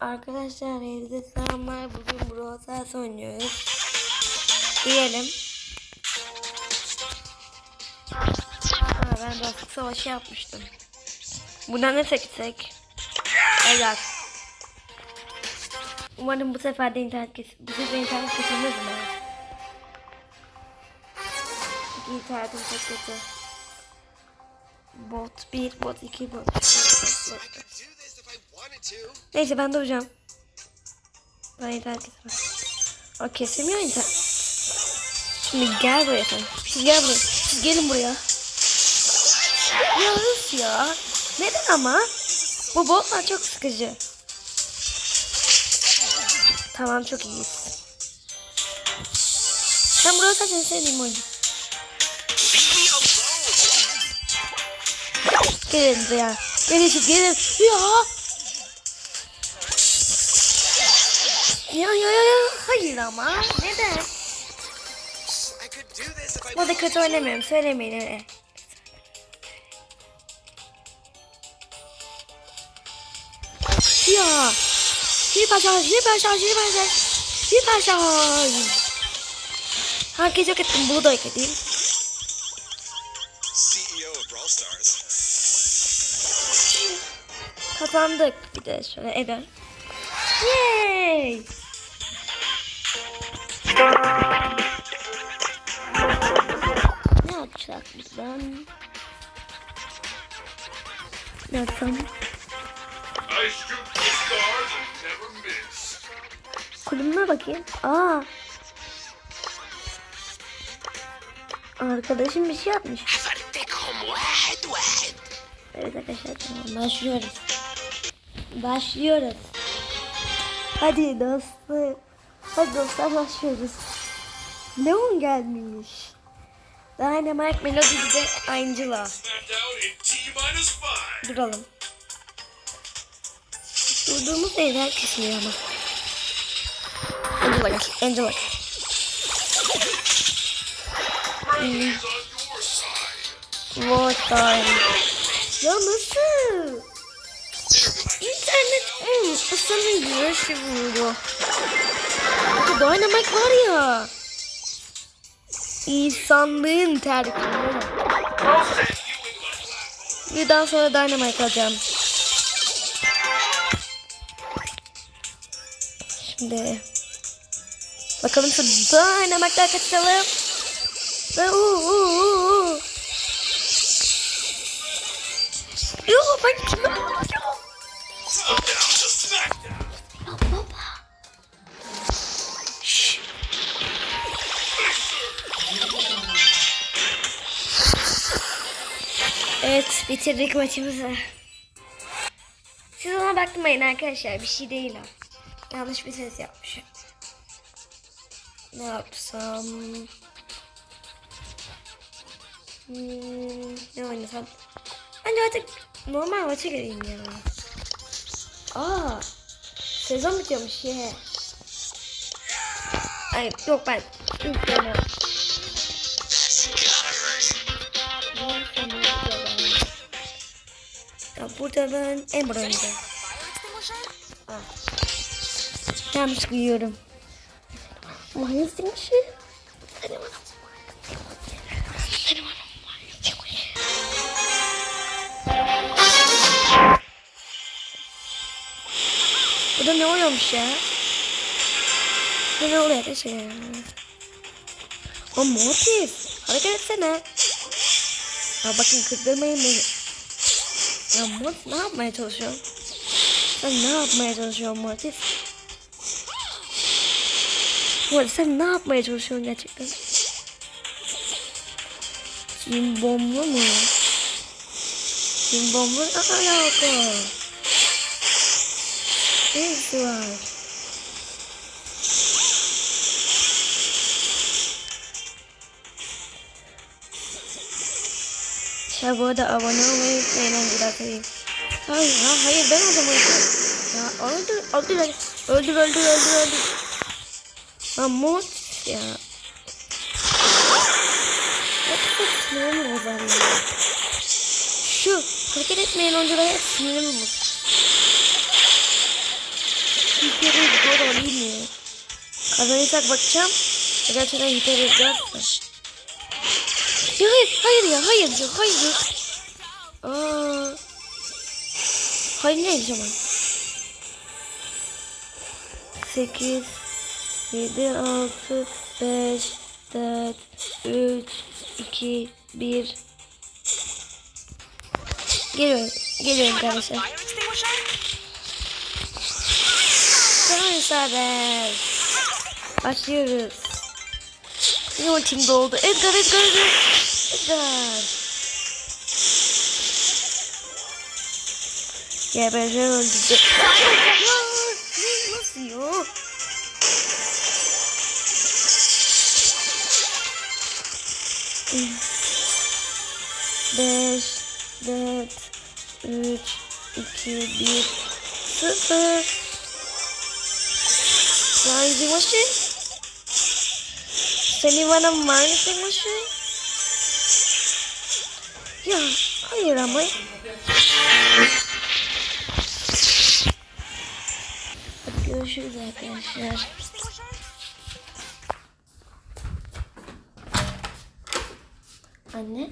Arkadaşlar evde selamlar. Bugün Brawl Stars oynuyoruz. Diyelim. Ha, ben dostluk savaşı yapmıştım. Buradan ne seçsek? Helal. Umarım bu sefer de internet kes bu sefer internet kesilmez mi? İnternetim çok kötü. Bot 1, bot 2, bot 3, bot 4, Neyse ben de hocam. Ben internet kesemem. Aa kesemiyor internet. Şimdi gel buraya sen. Siz gel buraya. Siz gelin buraya. Ya öf ya. Neden ama? Bu botlar çok sıkıcı. Tamam çok iyiyiz. Ben burası zaten sevdiğim oyun. Leave me alone. Gelin buraya. Gelin siz gelin. Ya Hayır ama. Neden? Bu da kötü oynamıyorum. Söylemeyin öyle. Ya. Hiper şarj, hiper şarj, hiper şarj. Hiper şarj. Herkes yok ettim. Bunu da yok edeyim. Stars. Kazandık. Bir de şöyle eder. Yay. Ne yapacak ben? Ne yapsam? Kulübüme bakayım. Aa. Arkadaşım bir şey yapmış. Evet arkadaşlar tamam başlıyoruz. Başlıyoruz. Hadi dostum. Hadi dostlar başlıyoruz. Leon gelmiş. Dynamite Melody bir de Angela. Duralım. Durduğumuz evler kesiliyor ama. Angela gel. Angela gel. War time. Ya nasıl? İnternet hmm, ıslanın güneşi vurdu. Bu Dynamite var ya. İnsanlığın the black. Birden sonra Dynamite alacağım. Şimdi bakalım şu Dynamite'lar kaçalım. Ve uuu uuu. Yok ben kime bakıyorum? Evet bitirdik maçımızı. Siz ona bakmayın arkadaşlar bir şey değil o. Yanlış bir ses yapmışım. Ne yapsam? Hmm, ne oynasam? Bence artık normal maça gireyim ya. Aa, sezon bitiyormuş ye. Ay yok ben. Yok ben. Ben Ember oynayacağım. Ah. Yanlış demişim. Hadi bana. Hadi bana. Burada ne oluyormuş ya? Burada ne oluyor arkadaşlar ya? O Mortis. Hareket etsene. Ya bakın kırdırmayın beni. Ya Mortis ne yapmaya çalışıyorsun? Sen ne yapmaya çalışıyorsun Mortis? Mortis sen ne yapmaya çalışıyorsun gerçekten? Kim bomba mı? Kim bomba ne alaka? Ne var? Ya bu arada abone olmayı unutmayın Angela Sayın. Hayır, ha, hayır ben o zaman. Ya öldür, öldür, öldür, öldür, öldür, öldür. Ha mut ya. Ne sinirim bozar ya. Şu hareket etmeyen oyunculara sinirim bozar. kadar olayım ya. Kazanırsak bakacağım. Gerçekten yeter ederse. Ya hayır, hayır ya, hayır ya, hayır. Aa. Hayır ne zaman? 8 7 6 5 4 3 2 1 Geliyorum. Geliyorum kardeşler. Tamam Saber. Başlıyoruz. Yine ultim doldu. Edgar, Edgar, Edgar. Edgar. Gebereceğim öldürdü. Nasıl ya? Beş, dört, üç, iki, bir, sıfır. Rising Machine? Seni bana Rising Machine? Ya hayır ama. Görüşürüz arkadaşlar. Anne.